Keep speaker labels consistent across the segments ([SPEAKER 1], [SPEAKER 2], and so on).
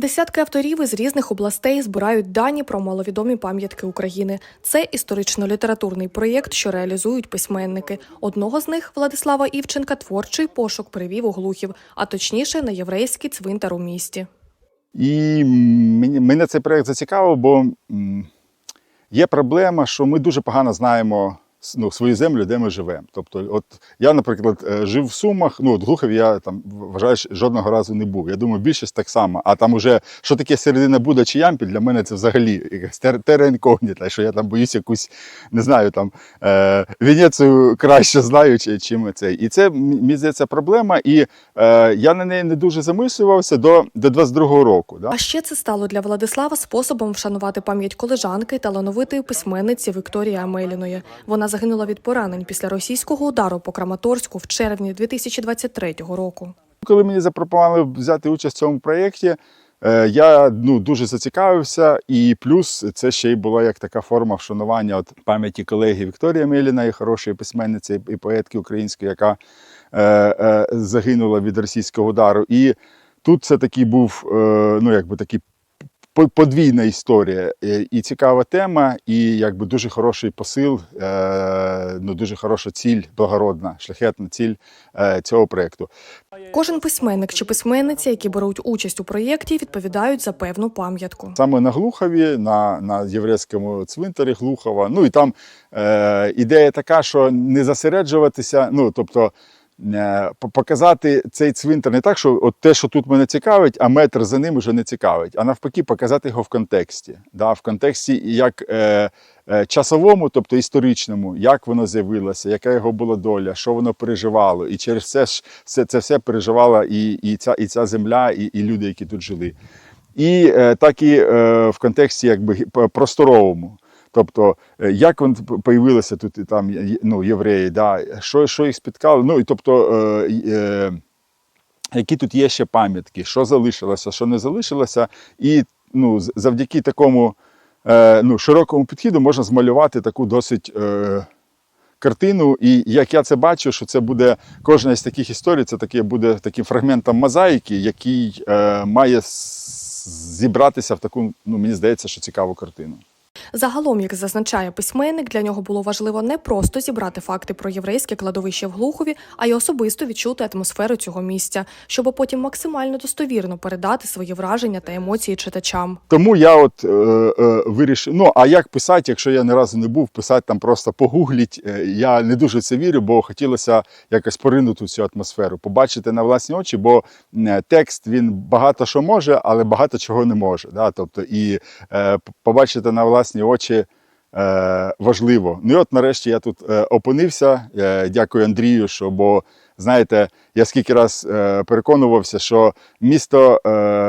[SPEAKER 1] Десятки авторів із різних областей збирають дані про маловідомі пам'ятки України. Це історично-літературний проєкт, що реалізують письменники. Одного з них, Владислава Івченка, творчий пошук привів у глухів, а точніше на єврейський цвинтар у місті.
[SPEAKER 2] І мене цей проєкт зацікавив, бо є проблема, що ми дуже погано знаємо ну, свою землю, де ми живемо. Тобто, от я, наприклад, е, жив в Сумах, ну, от Глухов я там вважаю, що жодного разу не був. Я думаю, більшість так само. А там уже що таке середина Буда чи Ямпіль, для мене це взагалі якась тер- інкогніта, що я там боюсь якусь, не знаю, там е, Венецію краще знаю, чи- чим це. І це мені здається проблема. І е, я на неї не дуже замислювався до, до 22-го року. Да?
[SPEAKER 1] А ще це стало для Владислава способом вшанувати пам'ять колежанки талановитої письменниці Вікторії Амеліної. Вона загинула від поранень після російського удару по Краматорську в червні 2023 року.
[SPEAKER 2] Коли мені запропонували взяти участь в цьому проєкті, е, я ну, дуже зацікавився, і плюс це ще й була як така форма вшанування от пам'яті колеги Вікторії Меліної, хорошої письменниці і поетки української, яка е, е, загинула від російського удару. І тут це такий був е, ну, якби такий подвійна історія е, і цікава тема, і якби дуже хороший посил, е, ну дуже хороша ціль, благородна, шляхетна ціль е, цього проєкту.
[SPEAKER 1] Кожен письменник чи письменниця, які беруть участь у проєкті, відповідають за певну пам'ятку.
[SPEAKER 2] Саме на Глухові, на, на єврейському цвинтарі Глухова. Ну і там е, ідея така, що не засереджуватися, ну тобто. Е, по- Показати цей цвинтар не так, що от те, що тут мене цікавить, а метр за ним вже не цікавить, а навпаки, показати його в контексті. Да, в контексті як е, е, часовому, тобто історичному, як воно з'явилося, яка його була доля, що воно переживало. І через це ж все, це все переживала і, і, ця, і ця земля, і, і люди, які тут жили. І е, так і е, в контексті якби просторовому. Тобто, е, як вони появилися тут і там ну, євреї, да, що, що їх спіткало, ну і тобто, е, е, які тут є ще пам'ятки, що залишилося, що не залишилося, і ну, завдяки такому е, ну, широкому підходу можна змалювати таку досить. Е, Картину, і як я це бачу, що це буде кожна із таких історій, це таке буде таким фрагментом мозаїки, який е, має зібратися в таку, ну мені здається, що цікаву картину.
[SPEAKER 1] Загалом, як зазначає письменник, для нього було важливо не просто зібрати факти про єврейське кладовище в Глухові, а й особисто відчути атмосферу цього місця, щоб потім максимально достовірно передати свої враження та емоції читачам.
[SPEAKER 2] Тому я от е, е, вирішив. Ну а як писати, якщо я ні разу не був, писати там просто погугліть. Е, Я не дуже це вірю, бо хотілося якось поринути цю атмосферу, побачити на власні очі, бо текст він багато що може, але багато чого не може. Да? Тобто, і е, побачити на власні очі. Е, важливо. Ну і от нарешті я тут е, опинився. Е, дякую Андрію, що бо знаєте, я скільки раз переконувався, що місто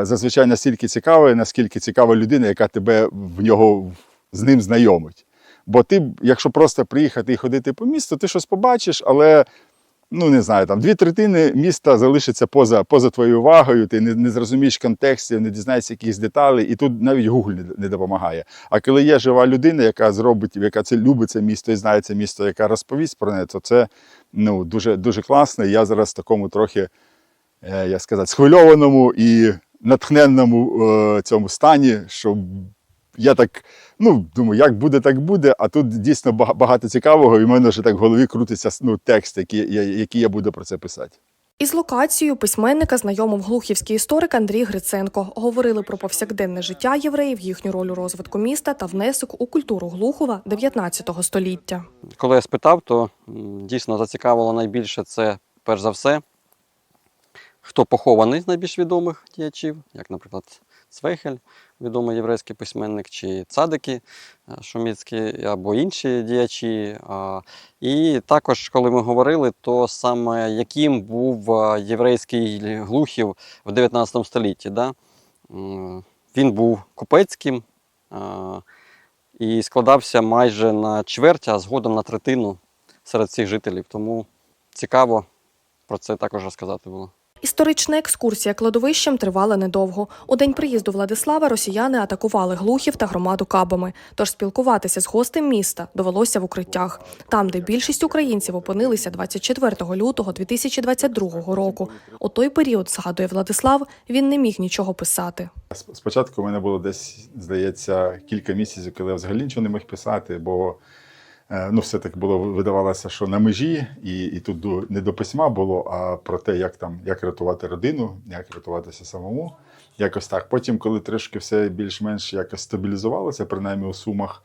[SPEAKER 2] зазвичай настільки цікаве, наскільки цікава людина, яка тебе в нього з ним знайомить. Бо ти, якщо просто приїхати і ходити по місту, ти щось побачиш, але ну не знаю, там дві третини міста залишиться поза, поза твоєю увагою, ти не, не зрозумієш контекстів, не дізнаєшся якихось деталей, і тут навіть Google не, не допомагає. А коли є жива людина, яка зробить, яка це любить це місто і знає це місто, яка розповість про неї, то це ну, дуже, дуже класно. І я зараз в такому трохи, е, як сказати, схвильованому і натхненному е, цьому стані, що я так, ну, думаю, як буде, так буде. А тут дійсно багато цікавого, і в мене вже так в голові крутиться ну, текст, який, я- який я буду про це писати.
[SPEAKER 1] Із локацією письменника знайомив глухівський історик Андрій Гриценко. Говорили про повсякденне життя євреїв, їхню роль у розвитку міста та внесок у культуру Глухова 19 століття.
[SPEAKER 3] Коли я спитав, то дійсно зацікавило найбільше це, перш за все, хто похований з найбільш відомих діячів, як, наприклад, Цвейхель, відомий єврейський письменник, чи цадики е, Шуміцькі, або інші діячі. І також, коли ми говорили, то саме яким був е, єврейський глухів в 19 столітті. Да? Він був купецьким. е, і складався майже на чверть, а згодом на третину серед всіх жителів. Тому цікаво про це також розказати було.
[SPEAKER 1] Історична екскурсія кладовищем тривала недовго. У день приїзду Владислава росіяни атакували глухів та громаду кабами. Тож спілкуватися з гостем міста довелося в укриттях, там, де більшість українців опинилися 24 лютого 2022 року. У той період, згадує Владислав, він не міг нічого писати.
[SPEAKER 2] Спочатку у мене було десь, здається, кілька місяців, коли я взагалі нічого не міг писати, бо ну, все таки було видавалося, що на межі, і, і тут до- не до письма було, а про те, як там як рятувати родину, як рятуватися самому. Якось так. Потім, коли трошки все більш-менш якось стабілізувалося, принаймні у сумах,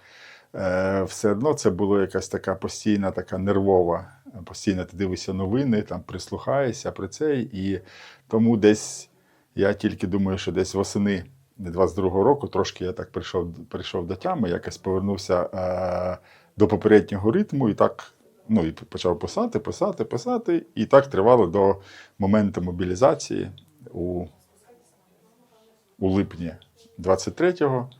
[SPEAKER 2] е, все одно це було якась така постійна, така нервова. Постійно ти дивишся новини, там прислухаєшся при цей, і тому десь я тільки думаю, що десь восени 22-го року трошки я так прийшов, прийшов до тями, якось повернувся е, до попереднього ритму і так. Ну і почав писати, писати, писати. І так тривало до моменту мобілізації у, у липні 23-го.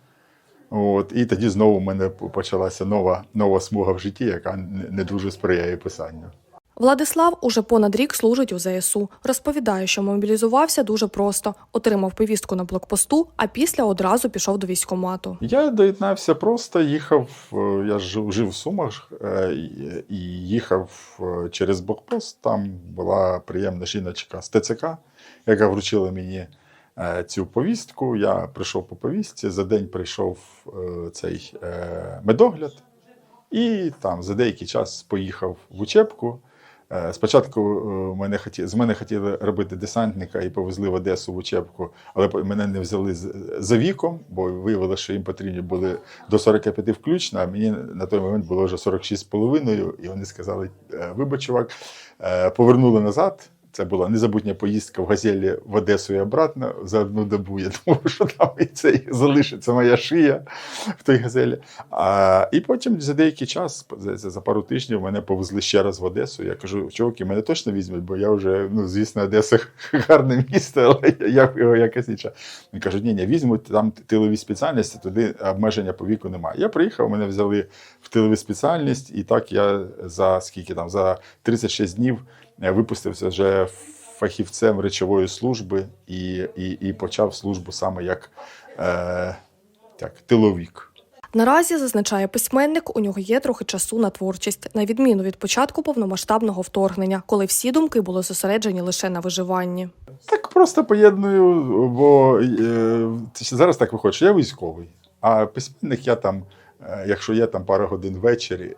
[SPEAKER 2] От, і тоді знову в мене почалася нова, нова смуга в житті, яка не дуже сприяє писанню.
[SPEAKER 1] Владислав уже понад рік служить у ЗСУ. Розповідає, що мобілізувався дуже просто. Отримав повістку на блокпосту, а після одразу пішов до військкомату.
[SPEAKER 2] Я доєднався просто, їхав. е, Я жив, жив в Сумах е, і- їхав е, через блокпост. Там була приємна жіночка з ТЦК, яка вручила мені цю повістку. Я прийшов по повістці. За день прийшов цей медогляд, і там за деякий час поїхав в учебку. Е, Спочатку е, мене хотіли, з мене хотіли робити десантника і повезли в Одесу в учебку, але мене не взяли за віком, бо виявилося, що їм потрібні були до 45 включно, а мені на той момент було вже 46,5, і вони сказали: «Е, вибач, чувак, повернули назад. Це була незабутня поїздка в газелі в Одесу і обратно за одну добу. Я думав, що там і це і залишиться моя шия в той газелі. А, і потім за деякий час, за пару тижнів, мене повезли ще раз в Одесу. Я кажу, чуваки, мене точно візьмуть, бо я вже, ну, звісно, Одеса гарне місто, але я його якось інше. Вони кажуть, ні, ні, візьмуть там тилові спеціальності, туди обмеження по віку немає. Я приїхав, мене взяли в тилову спеціальність, і так я за скільки там, за 36 днів випустився вже фахівцем речової служби і, і, і почав службу саме як е, так, тиловік.
[SPEAKER 1] Наразі зазначає письменник, у нього є трохи часу на творчість, на відміну від початку повномасштабного вторгнення, коли всі думки були зосереджені лише на виживанні.
[SPEAKER 2] Так просто поєдную, бо е, зараз так виходить, що я військовий, а письменник я там. Е, Якщо є там пара годин ввечері,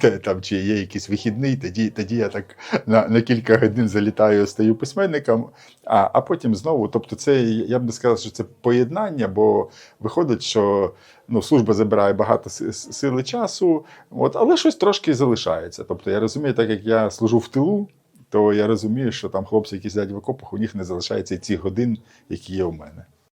[SPEAKER 2] там чи є якийсь вихідний, тоді, тоді я так на, на кілька годин залітаю, стаю письменником, а, а потім знову. Тобто, це я б не сказав, що це поєднання, бо виходить, що ну, служба забирає багато сили часу, от, але щось трошки залишається. Тобто я розумію, так як я служу в тилу, то я розумію, що там хлопці, які сидять в окопах, у них не залишається і цих годин, які є у мене.